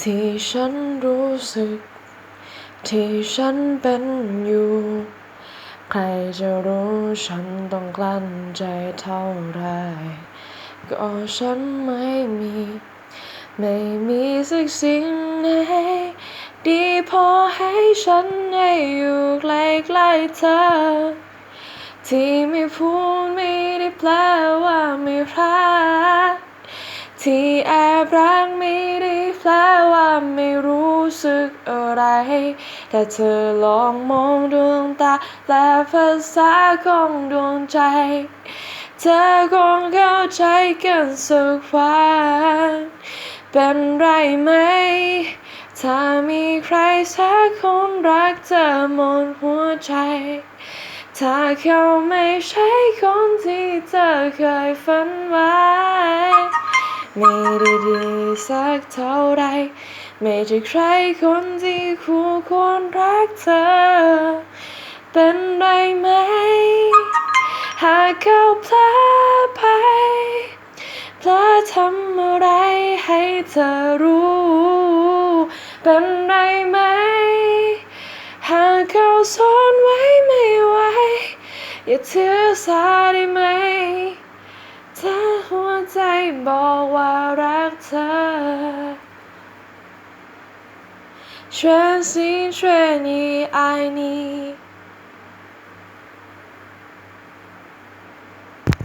ที่ฉันรู้สึก ที่ฉันเป็นอยู่ ใครจะรู้ฉันต้องกลั้นใจเท่าไร ก็ฉันไม่มี ไม่มีสักสิ่งไหนดีพอให้ฉันได้อยู่ใกล้ๆเธอ ที่ไม่พูดไม่ได้แปลว่าไม่รักที่แอบรักไม่ได้แปล ไม่รู้สึกอะไร แต่เธอลองมองดวงตาและภาษาของดวงใจ เธอคงเข้าใจกันสักวันเป็นไรไหม ถ้ามีใครสักคนรักเธอหมดหัวใจถ้าเขาไม่ใช่คนที่เธอเคยฝันไว้ ไม่ได้ดี สักเท่าไร ไม่ใช่ใครคนที่คู่ควรรักเธอ เป็นไรไหม หากเขาพลาดไปพลาดทำอะไรให้เธอรู้ เป็นไรไหม หากเขาซ่อนไว้ไม่ไหวอย่าถือสาได้ไหมถ้าหัว ใจบอกว่ารักเธอ 全心全意爱你。